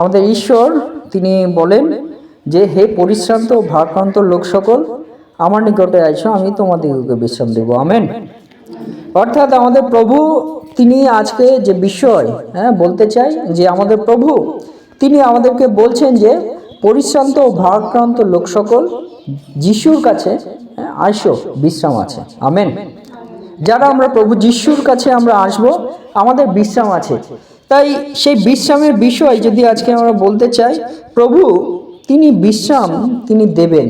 আমাদের ঈশ্বর তিনি বলেন যে হে পরিশ্রান্ত ভারাক্রান্ত লোক সকল আমার নিকটে আইসো আমি তোমাদেরকে বিশ্রাম দেবো। আমেন। অর্থাৎ আমাদের প্রভু তিনি আজকে যে বিষয় হ্যাঁ বলতে চাই যে আমাদের প্রভু তিনি আমাদেরকে বলছেন যে পরিশ্রান্ত ও ভারাক্রান্ত লোক সকল যিশুর কাছে হ্যাঁ, আইসো বিশ্রাম আছে। আমেন। যারা আমরা প্রভু যিশুর কাছে আমরা আসব আমাদের বিশ্রাম আছে। তাই সেই বিশ্রামের বিষয় যদি আজকে আমরা বলতে চাই, প্রভু তিনি বিশ্রাম তিনি দেবেন।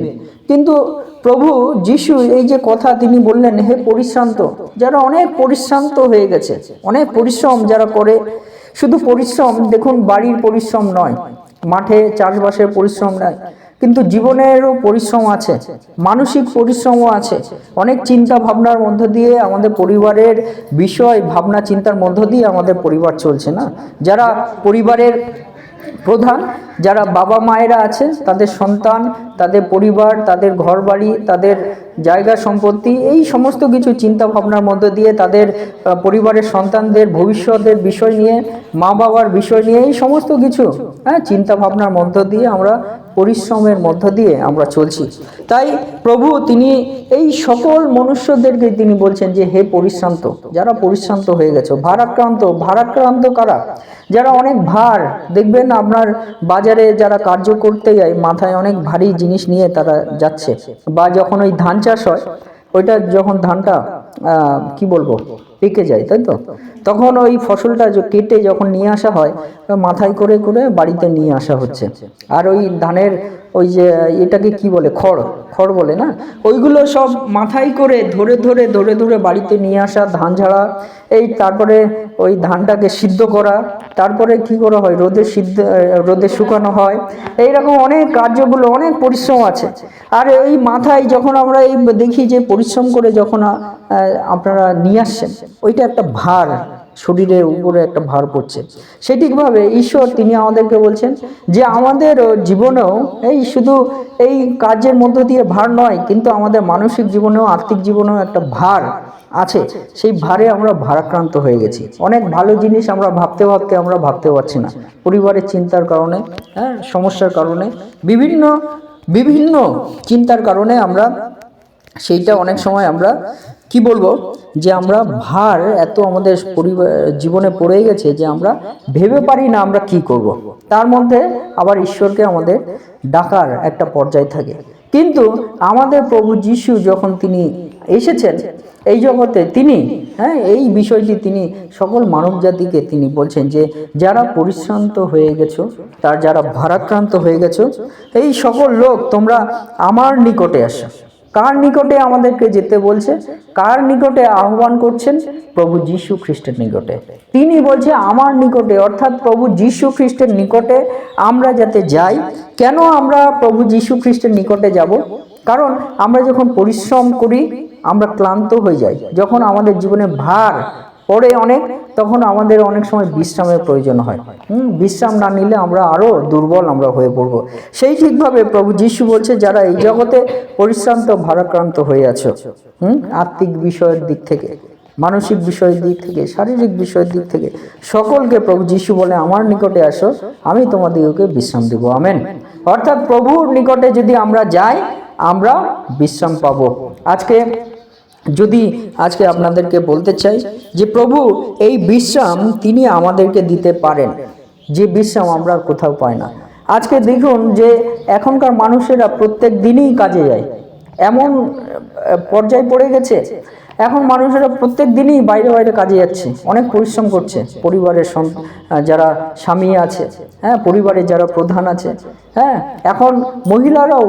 কিন্তু প্রভু যিশু এই যে কথা তিনি বললেন, হে পরিশ্রান্ত যারা অনেক পরিশ্রান্ত হয়ে গেছে, অনেক পরিশ্রম যারা করে, শুধু পরিশ্রম, দেখুন বাড়ির পরিশ্রম নয়, মাঠে চাষবাসের পরিশ্রম নয় কিন্তু জীবনেরও পরিশ্রম আছে, মানসিক পরিশ্রমও আছে। অনেক চিন্তা ভাবনার মধ্য দিয়ে আমাদের পরিবারের বিষয়, ভাবনা, চিন্তার মধ্য দিয়ে আমাদের পরিবার চলছে না। যারা পরিবারের প্রধান, যারা বাবা মায়েরা আছে, তাদের সন্তান, তাদের পরিবার, তাদের ঘরবাড়ি, তাদের জায়গা সম্পত্তি, এই সমস্ত কিছু চিন্তা ভাবনার মধ্য দিয়ে তাদের পরিবারের সন্তানদের ভবিষ্যতের বিষয় নিয়ে মা বাবার বিষয় নিয়ে, এই সমস্ত কিছু হ্যাঁ চিন্তা ভাবনার মধ্য দিয়ে আমরা পরিশ্রমের মধ্য দিয়ে আমরা চলছি। তাই প্রভু তিনি এই সকল মনুষ্যদেরকে তিনি বলছেন যে, হে পরিশ্রান্ত, যারা পরিশ্রান্ত হয়ে গেছে, ভারাক্রান্ত ভারাক্রান্ত কারা? যারা অনেক ভার, দেখবেন আপনার বাজারে যারা কার্য করতে যায়, মাথায় অনেক ভারী জিনিস নিয়ে তারা যাচ্ছে। বা যখন ওই ধান চাষ হয়, ওইটা যখন ধানটা কি বলব? পেকে যায়, তাই তো? তখন ওই ফসলটা কেটে যখন নিয়ে আসা হয়, মাথায় করে করে বাড়িতে নিয়ে আসা হচ্ছে। আর ওই ধানের ওই যে এটাকে কি বলে? খড় খড় বলে না? ওইগুলো সব মাথায় করে ধরে ধরে ধরে ধরে বাড়িতে নিয়ে আসা, ধান ঝাড়া, এই তারপরে ওই ধানটাকে সিদ্ধ করা, তারপরে কি করা হয়? রোদে সিদ্ধ, রোদে শুকানো হয়। এই রকম অনেক কার্যগুলো, অনেক পরিশ্রম আছে। আর এই মাথায় যখন আমরা এই দেখি যে পরিশ্রম করে যখন আপনারা নিয়ে আসছেন, ওইটা একটা ভার। শরীরের উপরে একটা ভার পড়ছে। সেটিকভাবে ঈশ্বর তিনি আমাদেরকে বলছেন যে আমাদের জীবনেও এই শুধু এই কাজের মধ্য দিয়ে ভার নয়, কিন্তু আমাদের মানসিক জীবনেও, আর্থিক জীবনেও একটা ভার আছে। সেই ভারে আমরা ভারাক্রান্ত হয়ে গেছি। অনেক ভালো জিনিস আমরা ভাবতে ভাবতে আমরা ভাবতে পারছি না। পরিবারের চিন্তার কারণে হ্যাঁ সমস্যার কারণে, বিভিন্ন বিভিন্ন চিন্তার কারণে আমরা সেইটা অনেক সময় আমরা কি বলব? যে আমরা ভার এত আমাদের পরিবার, জীবনে পড়ে গেছে যে আমরা ভেবে পারি না আমরা কি করব। তার মধ্যে আবার ঈশ্বরকে আমাদের ডাকার একটা পর্যায় থাকে। কিন্তু আমাদের প্রভু যিশু যখন তিনি এসেছেন, এই জগতে তিনি হ্যাঁ এই বিষয়টি তিনি সকল মানব জাতিকে তিনি বলছেন যে, যারা পরিশ্রান্ত হয়ে গেছো, তার যারা ভারাক্রান্ত হয়ে গেছো, এই সকল লোক তোমরা আমার নিকটে আসো। কার নিকটে আমাদেরকে যেতে বলছে? কার নিকটে আহ্বান করছেন? প্রভু যীশু খ্রিস্টের নিকটে। তিনি বলছে, আমার নিকটে অর্থাৎ প্রভু যীশু খ্রিস্টের নিকটে আমরা যাতে যাই, কেন আমরা প্রভু যীশু খ্রিস্টের নিকটে যাব? কারণ আমরা যখন পরিশ্রম করি, আমরা ক্লান্ত হয়ে যাই। যখন আমাদের জীবনে ভার পড়ে অনেক, তখন আমাদের অনেক সময় বিশ্রামের প্রয়োজন হয়। হুম, বিশ্রাম না নিলে আমরা আরও দুর্বল আমরা হয়ে পড়ব। সেই ঠিকভাবে প্রভু যিশু বলছে, যারা এই জগতে পরিশ্রান্ত, ভারাক্রান্ত হয়ে আছো, হুম, আত্মিক বিষয়ের দিক থেকে, মানসিক বিষয়ের দিক থেকে, শারীরিক বিষয়ের দিক থেকে, সকলকে প্রভু যিশু বলে, আমার নিকটে আসো, আমি তোমাদেরকে বিশ্রাম দেবো। আমেন। অর্থাৎ প্রভুর নিকটে যদি আমরা যাই, আমরা বিশ্রাম পাবো। আজকে যদি আজকে আপনাদেরকে বলতে চাই যে প্রভু, এই বিশ্রাম তিনি আমাদেরকে দিতে পারেন। যে বিশ্রাম আমরা কোথাও পাই না। আজকে দেখুন যে এখনকার মানুষেরা প্রত্যেক দিনই কাজে যায়। এমন পর্যায়ে পড়ে গেছে। এখন মানুষেরা প্রত্যেক দিনই বাইরে বাইরে কাজে যাচ্ছে। অনেক পরিশ্রম করছে। পরিবারের যারা স্বামী আছে হ্যাঁ পরিবারের যারা প্রধান আছে হ্যাঁ এখন মহিলারাও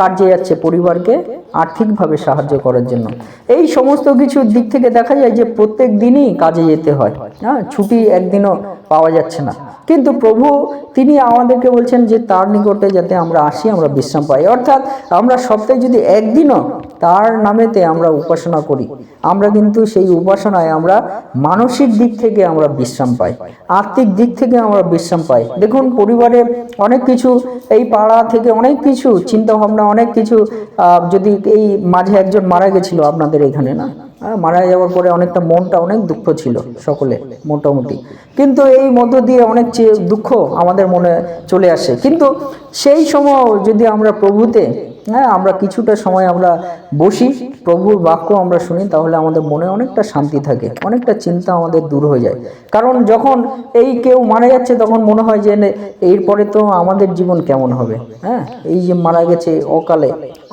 কাজে যাচ্ছে পরিবারকে আর্থিকভাবে সাহায্য করার জন্য। এই সমস্ত কিছুর দিক থেকে দেখা যায় যে প্রত্যেক দিনই কাজে যেতে হয়। হ্যাঁ ছুটি একদিনও পাওয়া যাচ্ছে না। কিন্তু প্রভু, তিনি আমাদেরকে বলছেন যে তার নিকটে যাতে আমরা আসি, আমরা বিশ্রাম পাই। অর্থাৎ আমরা সপ্তাহে যদি একদিনও তার নামেতে আমরা উপাসনা করি আমরা কিন্তু সেই উপাসনায় আমরা মানসিক দিক থেকে আমরা বিশ্রাম পাই আর্থিক দিক থেকে আমরা বিশ্রাম পাই। দেখুন, পরিবারে অনেক কিছু, এই পাড়া থেকে অনেক কিছু চিন্তা ভাবনা অনেক কিছু যদি এই মাঝে একজন মারা গেছিল আপনাদের এখানে, না? মারা যাওয়ার পরে অনেকটা মনটা অনেক দুঃখ ছিল সকলে, মোটামুটি। কিন্তু এই মধ্য দিয়ে অনেক দুঃখ আমাদের মনে চলে আসে। কিন্তু সেই সময় যদি আমরা প্রভুতে হ্যাঁ আমরা কিছুটা সময় আমরা বসি। প্রভুর বাক্য আমরা শুনি, তাহলে আমাদের মনে অনেকটা শান্তি থাকে, অনেকটা চিন্তা আমাদের দূর হয়ে যায়। কারণ যখন এই কেউ মারা যাচ্ছে, তখন মনে হয় যে এরপরে তো আমাদের জীবন কেমন হবে? হ্যাঁ এই যে মারা গেছে অকালে,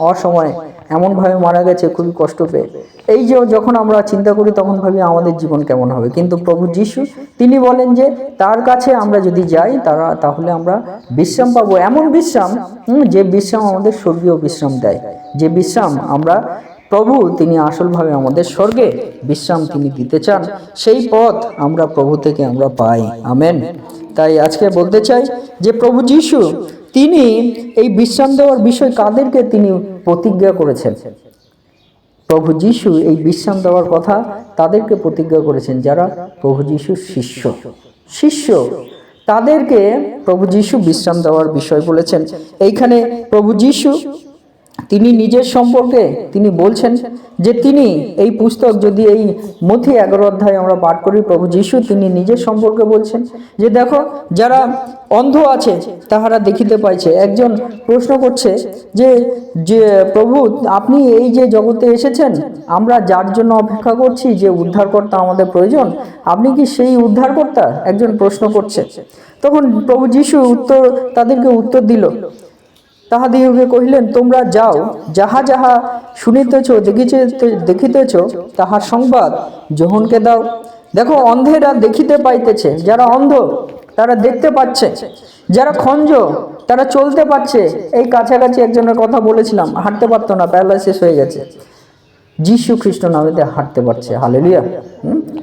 অসময়ে এমনভাবে মারা গেছে, খুবই কষ্ট পেয়ে। এই যে যখন আমরা চিন্তা করি, তখন ভাবি আমাদের জীবন কেমন হবে। কিন্তু প্রভু যিশু, তিনি বলেন যে, তার কাছে আমরা যদি যাই, তারা, তাহলে আমরা বিশ্রাম পাবো। এমন বিশ্রাম যে বিশ্রাম আমাদের স্বর্গীয় বিশ্রাম দেয়। যে বিশ্রাম আমরা, প্রভু তিনি আসলভাবে আমাদের স্বর্গে বিশ্রাম তিনি দিতে চান, সেই পথ আমরা প্রভু থেকে আমরা পাই। আমেন। তাই আজকে বলতে চাই যে, প্রভু যিশু তিনি এই বিশ্রাম দেওয়ার বিষয় কাদেরকে তিনি প্রতিজ্ঞা করেছেন? প্রভু যিশু এই বিশ্রাম দেওয়ার কথা তাদেরকে প্রতিজ্ঞা করেছেন, যারা প্রভু যিশুর শিষ্য। শিষ্য, তাদেরকে প্রভু যিশু বিশ্রাম দেওয়ার বিষয় বলেছেন। এইখানে প্রভু যিশু তিনি নিজের সম্পর্কে তিনি বলছেন যে তিনি এই পুস্তক যদি এই মথি এগারো অধ্যায় আমরা পাঠ করি, প্রভু যিশু তিনি নিজের সম্পর্কে বলছেন যে দেখো, যারা অন্ধ আছে তাহারা দেখিতে পাইছে। একজন প্রশ্ন করছে যে যে প্রভু আপনি এই যে জগতে এসেছেন, আমরা যার জন্য অপেক্ষা করছি, যে উদ্ধারকর্তা আমাদের প্রয়োজন, আপনি কি সেই উদ্ধারকর্তা? একজন প্রশ্ন করছে। তখন প্রভু যিশু উত্তর তাদেরকে উত্তর দিল তাহাদিওকে কহিলেন, তোমরা যাও, যাহা যাহা শুনিতেছ দেখিতে দেখিতেছ, তাহার সংবাদ যোহনকে দাও। দেখো, অন্ধেরা দেখিতে পাইতেছে, যারা অন্ধ, তারা দেখতে পাচ্ছে, যারা খঞ্জ, তারা চলতে পারছে। এই কাছাকাছি একজনের কথা বলেছিলাম, হাঁটতে পারতো না, প্যারালাইসিস হয়ে গেছে। যিশু খ্রিস্ট নামেতে হাঁটতে পারছে। হালেলুয়া?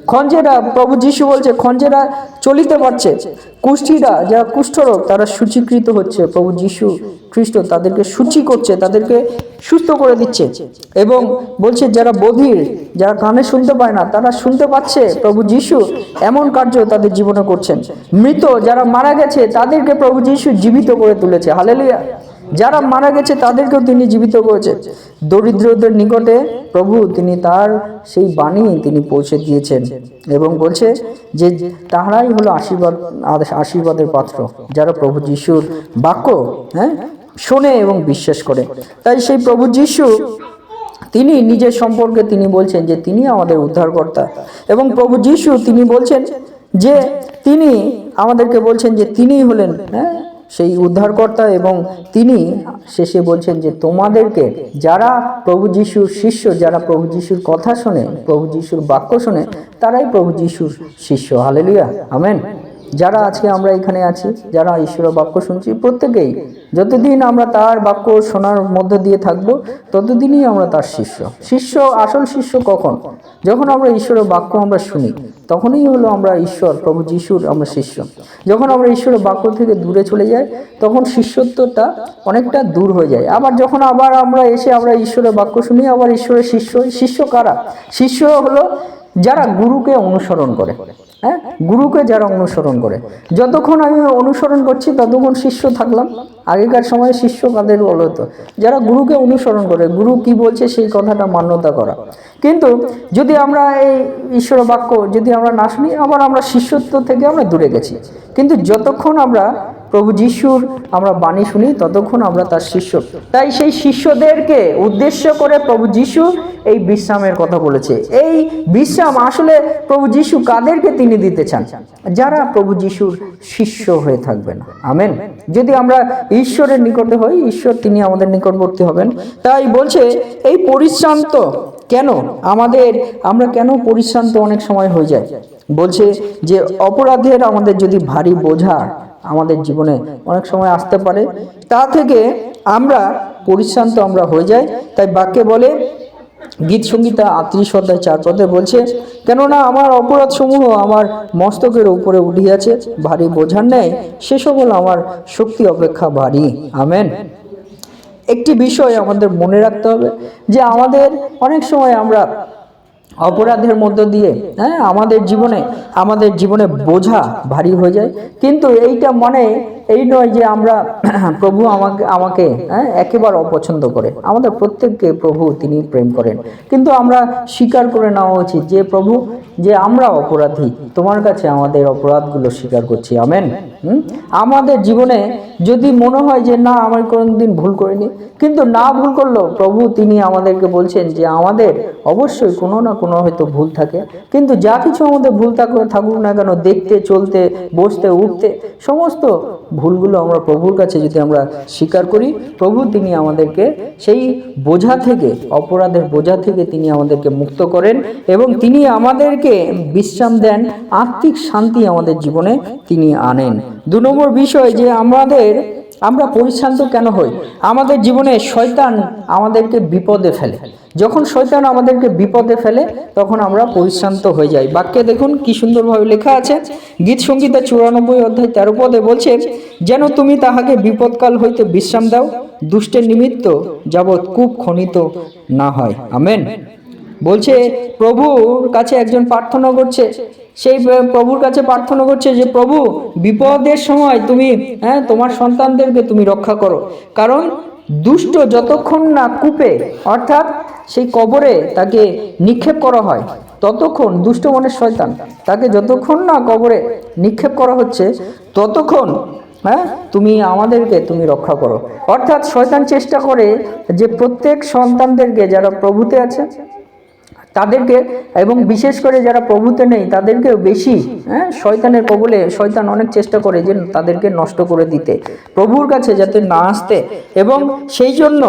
খঞ্জেরা, প্রভু যিশু বলছে, খঞ্জেরা চলিতে পারছে। কুষ্ঠীরা, যারা কুষ্ঠরোগ তারা সূচীকৃত হচ্ছে। প্রভু যিশু খ্রিস্ট তাদেরকে সূচি করছে, তাদেরকে সুস্থ করে দিচ্ছে। এবং বলছে, যারা বধির, যারা কানে শুনতে পায় না, তারা শুনতে পাচ্ছে প্রভু যিশু এমন কার্য তাদের জীবনে করছেন। মৃত যারা মারা গেছে, তাদেরকে প্রভু যিশু জীবিত করে তুলেছে। হালেলুয়া যারা মারা গেছে তাদেরকেও তিনি জীবিত করেছে দরিদ্রদের নিকটে প্রভু তিনি তার সেই বাণী তিনি পৌঁছে দিয়েছেন এবং বলছে যে তাহারাই হলো আশীর্বাদ আশীর্বাদের পাত্র, যারা প্রভু যিশুর বাক্য হ্যাঁ শোনে এবং বিশ্বাস করে। তাই সেই প্রভু যিশু তিনি নিজের সম্পর্কে তিনি বলছেন যে তিনি আমাদের উদ্ধারকর্তা এবং প্রভু যিশু তিনি বলছেন যে তিনি আমাদেরকে বলছেন যে তিনিই হলেন হ্যাঁ সেই উদ্ধারকর্তা এবং তিনি শেষে বলছেন যে তোমাদেরকে যারা প্রভু যিশুর শিষ্য, যারা প্রভু যিশুর কথা শোনে, প্রভু যিশুর বাক্য শোনে, তারাই প্রভু যিশুর শিষ্য। হালেলুয়া আমেন যারা আজকে আমরা এখানে আছি, যারা ঈশ্বরের বাক্য শুনছি, প্রত্যেকেই যতদিন আমরা তার বাক্য শোনার মধ্য দিয়ে থাকব, ততদিনই আমরা তার শিষ্য। শিষ্য, আসল শিষ্য কখন? যখন আমরা ঈশ্বরের বাক্য আমরা শুনি, তখনই হলো আমরা ঈশ্বর, প্রভু যিশুর আমরা শিষ্য। যখন আমরা ঈশ্বরের বাক্য থেকে দূরে চলে যাই, তখন শিষ্যত্বটা অনেকটা দূর হয়ে যায়। আবার যখন আবার আমরা এসে আমরা ঈশ্বরের বাক্য শুনি, আবার ঈশ্বরের শিষ্য শিষ্য কারা? শিষ্য হলো যারা গুরুকে অনুসরণ করে হ্যাঁ? গুরুকে যারা অনুসরণ করে। যতক্ষণ আমি অনুসরণ করছি, ততক্ষণ শিষ্য থাকলাম। আগেকার সময়ে শিষ্য কাদের বলতো যারা গুরুকে অনুসরণ করে, গুরু কি বলছে সেই কথাটা মান্যতা করা। কিন্তু যদি আমরা এই ঈশ্বর বাক্য যদি আমরা না শুনি, আবার আমরা শিষ্যত্ব থেকে আমরা দূরে গেছি। কিন্তু যতক্ষণ আমরা প্রভু যিশুর আমরা বাণী শুনি, ততক্ষণ আমরা তার শিষ্য। তাই সেই শিষ্যদেরকে উদ্দেশ্য করে প্রভু যিশু এই বিশ্রামের কথা বলেছে। এই বিশ্রাম আসলে প্রভু যিশু কাদেরকে তিনি দিতে চান? যারা প্রভু যিশুর শিষ্য হয়ে থাকবেন। আমেন। যদি আমরা ঈশ্বরের নিকটে হই ঈশ্বর তিনি আমাদের নিকটবর্তী হবেন। তাই বলছে, এই পরিশ্রান্ত কেন? আমাদের, আমরা কেন পরিশ্রান্ত অনেক সময় হয়ে যায়? বলছে যে, অপরাধের আমাদের যদি ভারী বোঝা আমাদের জীবনে অনেক সময় আসতে পারে, তা থেকে আমরা পরিশ্রান্ত আমরা হয়ে যাই। তাই বাক্যে বলে গীত সঙ্গীতা আত্মীয় অধ্যায় চার পদে বলছে, কেননা আমার অপরাধ সমূহ আমার মস্তকের উপরে উঠিয়াছে, ভারী বোঝার নেয় সে সকল আমার শক্তি অপেক্ষা ভারী। আমেন। একটি বিষয় আমাদের মনে রাখতে হবে যে আমাদের অনেক সময় আমরা অপরাধের মধ্য দিয়ে হ্যাঁ আমাদের জীবনে আমাদের জীবনে বোঝা ভারী হয়ে যায়। কিন্তু এইটা মনে এই নয় যে আমরা প্রভু আমাকে আমাকে হ্যাঁ, একেবারে অপছন্দ করে। আমাদের প্রত্যেককে প্রভু তিনি প্রেম করেন। কিন্তু আমরা স্বীকার করে নেওয়া উচিত যে প্রভু যে আমরা অপরাধী তোমার কাছে আমাদের অপরাধগুলো স্বীকার করছি। আমেন। হুম? আমাদের জীবনে যদি মনে হয় যে না আমি কোনোদিন ভুল করিনি কিন্তু না ভুল করলেও প্রভু তিনি আমাদেরকে বলছেন যে আমাদের অবশ্যই কোনো না কোনো হয়তো ভুল থাকে। কিন্তু যা কিছু আমাদের ভুল থাকুক না কেন দেখতে চলতে বসতে উঠতে সমস্ত ভুলগুলো আমরা প্রভুর কাছে যদি আমরা স্বীকার করি, প্রভু তিনি আমাদেরকে সেই বোঝা থেকে, অপরাধের বোঝা থেকে তিনি আমাদেরকে মুক্ত করেন এবং তিনি আমাদেরকে বিশ্রাম দেন, আত্মিক শান্তি আমাদের জীবনে তিনি আনেন। দু নম্বর বিষয় যে আমাদের আমরা পরিশ্রান্ত কেন হই? আমাদের জীবনে শয়তান আমাদেরকে বিপদে ফেলে। যখন শয়তান আমাদেরকে বিপদে ফেলে, তখন আমরা পরিশ্রান্ত হয়ে যাই। বাক্যে দেখুন কি সুন্দরভাবে লেখা আছে। গীত সঙ্গীতা চুরানব্বই অধ্যায় তেরো পদে বলছে, যেন তুমি তাহাকে বিপদকাল হইতে বিশ্রাম দাও। দুষ্টের নিমিত্ত যাবৎ কূপ খনিত না হয়। আমেন। বলছে, প্রভুর কাছে একজন প্রার্থনা করছে সেই প্রভুর কাছে প্রার্থনা করছে যে, প্রভু, বিপদের সময় তুমি হ্যাঁ তোমার সন্তানদেরকে তুমি রক্ষা করো। কারণ দুষ্ট যতক্ষণ না কূপে, অর্থাৎ সেই কবরে তাকে নিক্ষেপ করা হয়, ততক্ষণ দুষ্ট মনের শয়তান তাকে যতক্ষণ না কবরে নিক্ষেপ করা হচ্ছে, ততক্ষণ হ্যাঁ তুমি আমাদেরকে তুমি রক্ষা করো। অর্থাৎ শয়তান চেষ্টা করে যে প্রত্যেক সন্তানদেরকে যারা প্রভুতে আছে তাদেরকে এবং বিশেষ করে যারা প্রভুতে নেই তাদেরকেও বেশি হ্যাঁ শয়তানের কবলে শয়তান অনেক চেষ্টা করে যে তাদেরকে নষ্ট করে দিতে। প্রভুর কাছে যাতে না আসতে। এবং সেই জন্য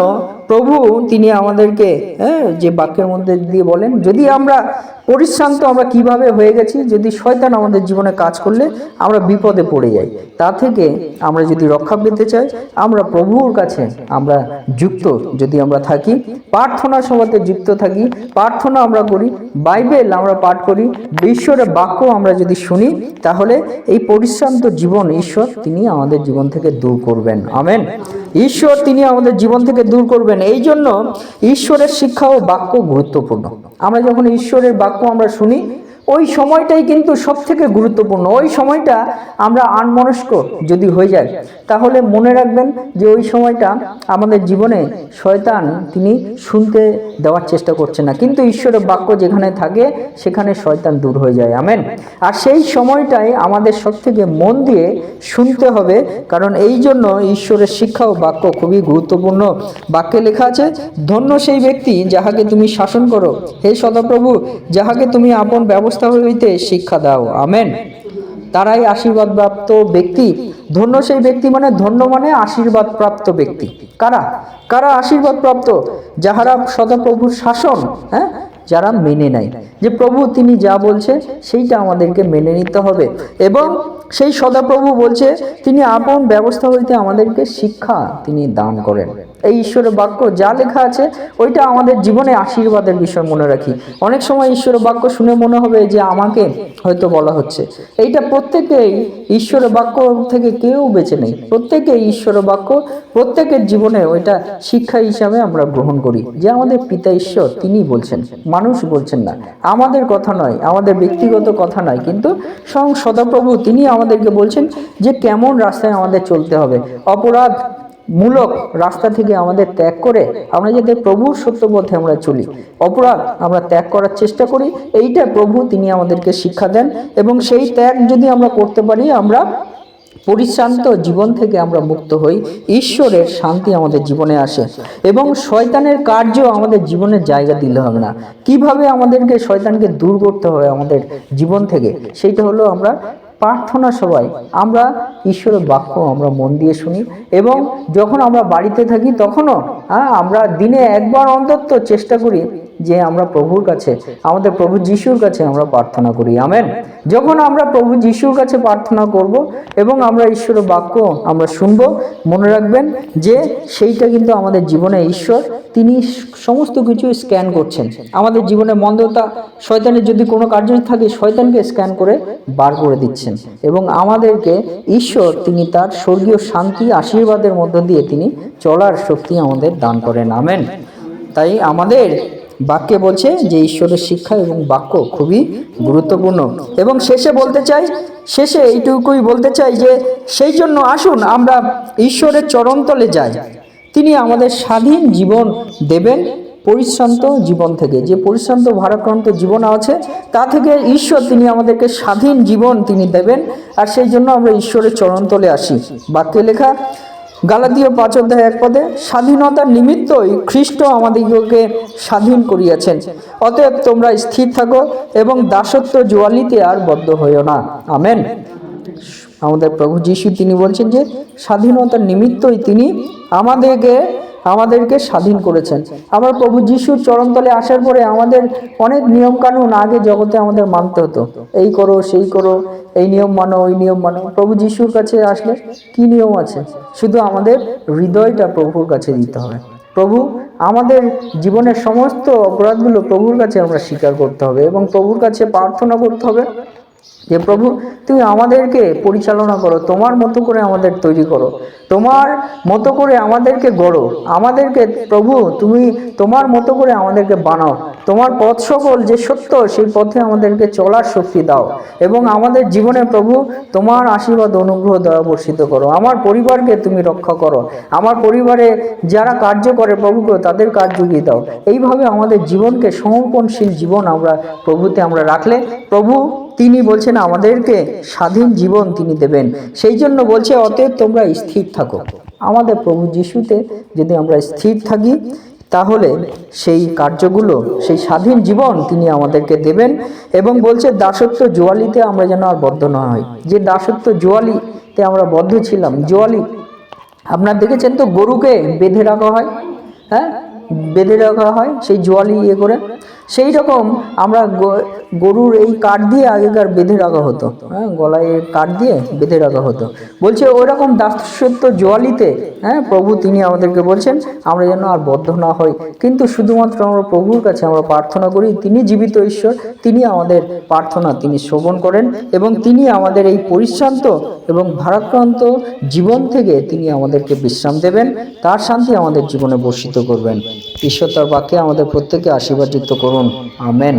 প্রভু তিনি আমাদেরকে হ্যাঁ যে বাক্যের মধ্যে দিয়ে বলেন, যদি আমরা পরিশ্রান্ত আমরা কীভাবে হয়ে গেছি? যদি শয়তান আমাদের জীবনে কাজ করলে আমরা বিপদে পড়ে যাই। তা থেকে আমরা যদি রক্ষা পেতে চাই, আমরা প্রভুর কাছে আমরা যুক্ত যদি আমরা থাকি, প্রার্থনা সভাতে যুক্ত থাকি, প্রার্থনা আমরা করি, বাইবেল আমরা পাঠ করি, ঈশ্বরের বাক্য আমরা যদি শুনি, তাহলে এই পরিশ্রান্ত জীবন ঈশ্বর তিনি আমাদের জীবন থেকে দূর করবেন। আমেন। ঈশ্বর তিনি আমাদের জীবন থেকে দূর করবেন। এই জন্য ঈশ্বরের শিক্ষা ও বাক্য গুরুত্বপূর্ণ। আমরা যখন ঈশ্বরের বাক্য আমরা শুনি ওই সময়টাই কিন্তু সব থেকে গুরুত্বপূর্ণ। ওই সময়টা আমরা আনমনস্ক যদি হয়ে যায় তাহলে মনে রাখবেন যে ওই সময়টা আমাদের জীবনে শয়তান তিনি শুনতে দেওয়ার চেষ্টা করছে না। কিন্তু ঈশ্বরের বাক্য যেখানে থাকে, সেখানে শয়তান দূর হয়ে যায়। আমেন। আর সেই সময়টাই আমাদের সব থেকে মন দিয়ে শুনতে হবে, কারণ এই জন্য ঈশ্বরের শিক্ষা ও বাক্য খুবই গুরুত্বপূর্ণ। বাক্যে লেখা আছে, ধন্য সেই ব্যক্তি যাহাকে তুমি শাসন করো। হে সদাপ্রভু, যাহাকে তুমি আপন ব্যবস্থা হইতে শিক্ষা দাও। আমেন। তারাই আশীর্বাদ প্রাপ্ত ব্যক্তি। ধন্য সেই ব্যক্তি মানে ধন্য মানে আশীর্বাদ প্রাপ্ত ব্যক্তি। কারা? কারা আশীর্বাদ প্রাপ্ত যাহারা সদাপ্রভুর শাসন হ্যাঁ? যারা মেনে নেয়। যে প্রভু তিনি যা বলছে, সেইটা আমাদেরকে মেনে নিতে হবে। এবং সেই সদাপ্রভু বলছে, তিনি আপন ব্যবস্থা হইতে আমাদেরকে শিক্ষা তিনি দান করেন। এই ঈশ্বরের বাক্য যা লেখা আছে, ওইটা আমাদের জীবনে আশীর্বাদের বিষয় মনে রাখি। অনেক সময় ঈশ্বরের বাক্য শুনে মনে হবে যে আমাকে হয়তো বলা হচ্ছে। এইটা প্রত্যেকেই ঈশ্বরের বাক্য থেকে কেউ বেঁচে নেই। প্রত্যেকেই ঈশ্বরের বাক্য, প্রত্যেকের জীবনে ওইটা শিক্ষা হিসাবে আমরা গ্রহণ করি। যে আমাদের পিতা ঈশ্বর, তিনি বলছেন, মানুষ বলছেন না। আমাদের কথা নয়, আমাদের ব্যক্তিগত কথা নয়, কিন্তু স্বয়ং সদাপ্রভু তিনি আমাদেরকে বলছেন যে কেমন রাস্তায় আমাদের চলতে হবে। অপরাধ মূলক রাস্তা থেকে আমাদের ত্যাগ করে আমরা যাতে প্রভুর সত্য পথে আমরা চলি। অপরাধ আমরা ত্যাগ করার চেষ্টা করি, এইটা প্রভু তিনি আমাদেরকে শিক্ষা দেন এবং সেই ত্যাগ যদি আমরা করতে পারি, আমরা পরিশ্রান্ত জীবন থেকে আমরা মুক্ত হই, ঈশ্বরের শান্তি আমাদের জীবনে আসে এবং শয়তানের কার্য আমাদের জীবনের জায়গা দিলে হবে না। কীভাবে আমাদেরকে শয়তানকে দূর করতে হবে আমাদের জীবন থেকে, সেইটা হলো আমরা প্রার্থনা সবাই আমরা ঈশ্বরের বাক্য আমরা মন দিয়ে শুনি এবং যখন আমরা বাড়িতে থাকি তখনও হ্যাঁ আমরা দিনে একবার অন্তত চেষ্টা করি যে আমরা প্রভুর কাছে, আমাদের প্রভু যিশুর কাছে আমরা প্রার্থনা করি। আমেন। যখন আমরা প্রভু যিশুর কাছে প্রার্থনা করব এবং আমরা ঈশ্বরের বাক্য আমরা শুনব, মনে রাখবেন যে সেইটা কিন্তু আমাদের জীবনে ঈশ্বর, তিনি সমস্ত কিছু স্ক্যান করছেন। আমাদের জীবনে মন্দতা, শয়তানের যদি কোনো কার্য থাকে, শয়তানকে স্ক্যান করে বার করে দিচ্ছেন। এবং আমাদেরকে ঈশ্বর, তিনি তার স্বর্গীয় শান্তি, আশীর্বাদের মধ্য দিয়ে তিনি চলার শক্তি আমাদের দান করেন। আমেন। তাই আমাদের বাক্যে বলছে যে ঈশ্বরের শিক্ষা এবং বাক্য খুবই গুরুত্বপূর্ণ। এবং শেষে বলতে চাই, শেষে এইটুকুই বলতে চাই যে, সেই জন্য আসুন আমরা ঈশ্বরের চরণতলে যাই। তিনি আমাদের স্বাধীন জীবন দেবেন, পরিশ্রান্ত জীবন থেকে। যে পরিশ্রান্ত, ভারাক্রান্ত জীবন আছে, তা থেকে ঈশ্বর তিনি আমাদেরকে স্বাধীন জীবন তিনি দেবেন। আর সেই জন্য আমরা ঈশ্বরের চরণতলে আসি। বাক্যে লেখা গালাতীয় পাঁচ অধ্যায় এক পদে স্বাধীনতার নিমিত্তই খ্রিস্ট আমাদিগকে স্বাধীন করিয়াছেন। অতএব তোমরা স্থির থাকো এবং দাসত্ব জোয়ালিতে আর বদ্ধ হইও না। আমেন। আমাদের প্রভু যিশু তিনি বলছেন যে, স্বাধীনতার নিমিত্তই তিনি আমাদেরকে আমাদেরকে স্বাধীন করেছেন। আমার প্রভু যিশুর চরণতলে আসার পরে আমাদের অনেক নিয়ম কানুন আগে জগতে আমাদের মানতে হতো। এই করো, সেই করো, এই নিয়ম মানো, ওই নিয়ম মানো। প্রভু যিশুর কাছে আসলে কি নিয়ম আছে? শুধু আমাদের হৃদয়টা প্রভুর কাছে দিতে হবে। প্রভু, আমাদের জীবনের সমস্ত অপরাধগুলো প্রভুর কাছে আমরা স্বীকার করতে হবে এবং প্রভুর কাছে প্রার্থনা করতে হবে। যে প্রভু, তুমি আমাদেরকে পরিচালনা করো, তোমার মতো করে আমাদের তৈরি করো, তোমার মতো করে আমাদেরকে গড়ো, আমাদেরকে প্রভু, তুমি তোমার মতো করে আমাদেরকে বানাও, তোমার পথ সকল যে সত্য, সেই পথে আমাদেরকে চলার শক্তি দাও এবং আমাদের জীবনে প্রভু, তোমার আশীর্বাদ অনুগ্রহ দয়া বর্ষিত করো, আমার পরিবারকে তুমি রক্ষা করো, আমার পরিবারে যারা কার্য করে প্রভুকে, তাদের জুগিয়ে দাও, এইভাবে আমাদের জীবনকে সমর্পণশীল জীবন আমরা প্রভুতে আমরা রাখলে, প্রভু তিনি বলছেন, আমাদেরকে স্বাধীন জীবন তিনি দেবেন। সেই জন্য বলছে, অতএব তোমরা স্থির থাকো। আমাদের প্রভু যিশুতে যদি আমরা স্থির থাকি, তাহলে সেই কার্যগুলো, সেই স্বাধীন জীবন তিনি আমাদেরকে দেবেন। এবং বলছে, দাসত্ব জোয়ালিতে আমরা যেন আর বদ্ধ না হই। যে দাসত্ব জোয়ালিতে আমরা বদ্ধ ছিলাম, জোয়ালি, আপনার দেখেছেন তো গরুকে বেঁধে রাখা হয়? হ্যাঁ? বেঁধে রাখা হয় সেই জোয়ালি ইয়ে করে। সেই রকম আমরা গরুর এই কাঠ দিয়ে আগেকার বেঁধে রাখা হতো। হ্যাঁ গলায় কাঠ দিয়ে বেঁধে রাখা হতো। বলছে ওই রকম দাসত্ব জোয়ালিতে হ্যাঁ প্রভু তিনি আমাদেরকে বলছেন, আমরা যেন আর বদ্ধ না হই। কিন্তু শুধুমাত্র আমরা প্রভুর কাছে আমরা প্রার্থনা করি, তিনি জীবিত ঈশ্বর, তিনি আমাদের প্রার্থনা, তিনি শ্রবণ করেন এবং তিনি আমাদের এই পরিশ্রান্ত এবং ভারাক্রান্ত জীবন থেকে তিনি আমাদেরকে বিশ্রাম দেবেন। তার শান্তি আমাদের জীবনে বর্ষিত করবেন। ঈশ্বর তার বাক্যে আমাদের প্রত্যেকে আশীর্বাদিত করুন আমেন